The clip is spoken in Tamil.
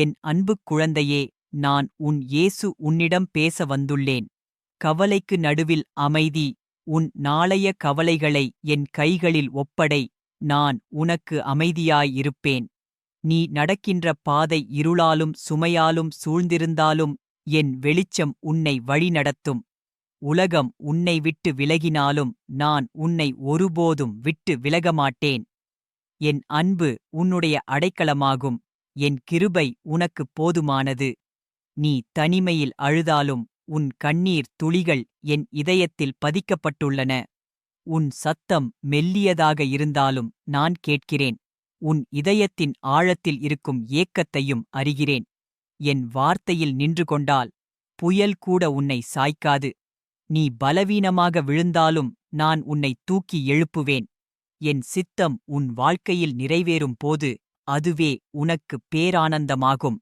என் அன்புக் குழந்தையே நான் உன் இயேசு உன்னிடம் பேச வந்துள்ளேன். கவலைக்கு நடுவில் அமைதி உன் நாளைய கவலைகளை என் கைகளில் ஒப்படை நான் உனக்கு அமைதியாயிருப்பேன். நீ நடக்கின்ற பாதை இருளாலும் சுமையாலும் சூழ்ந்திருந்தாலும் என் வெளிச்சம் உன்னை வழிநடத்தும். உலகம் உன்னை விட்டு விலகினாலும் நான் உன்னை ஒருபோதும் விட்டு விலகமாட்டேன். என் அன்பு உன்னுடைய அடைக்கலமாகும். என் கிருபை உனக்குப் போதுமானது. நீ தனிமையில் அழுதாலும் உன் கண்ணீர் துளிகள் என் இதயத்தில் பதிக்கப்பட்டுள்ளன. உன் சத்தம் மெல்லியதாக இருந்தாலும் நான் கேட்கிறேன். உன் இதயத்தின் ஆழத்தில் இருக்கும் ஏக்கத்தையும் அறிகிறேன். என் வார்த்தையில் நின்று கொண்டால் புயல் கூட உன்னை சாய்க்காது. நீ பலவீனமாக விழுந்தாலும் நான் உன்னை தூக்கி எழுப்புவேன். என் சித்தம் உன் வாழ்க்கையில் நிறைவேறும் போது அதுவே உனக்கு பேரானந்தமாகும்.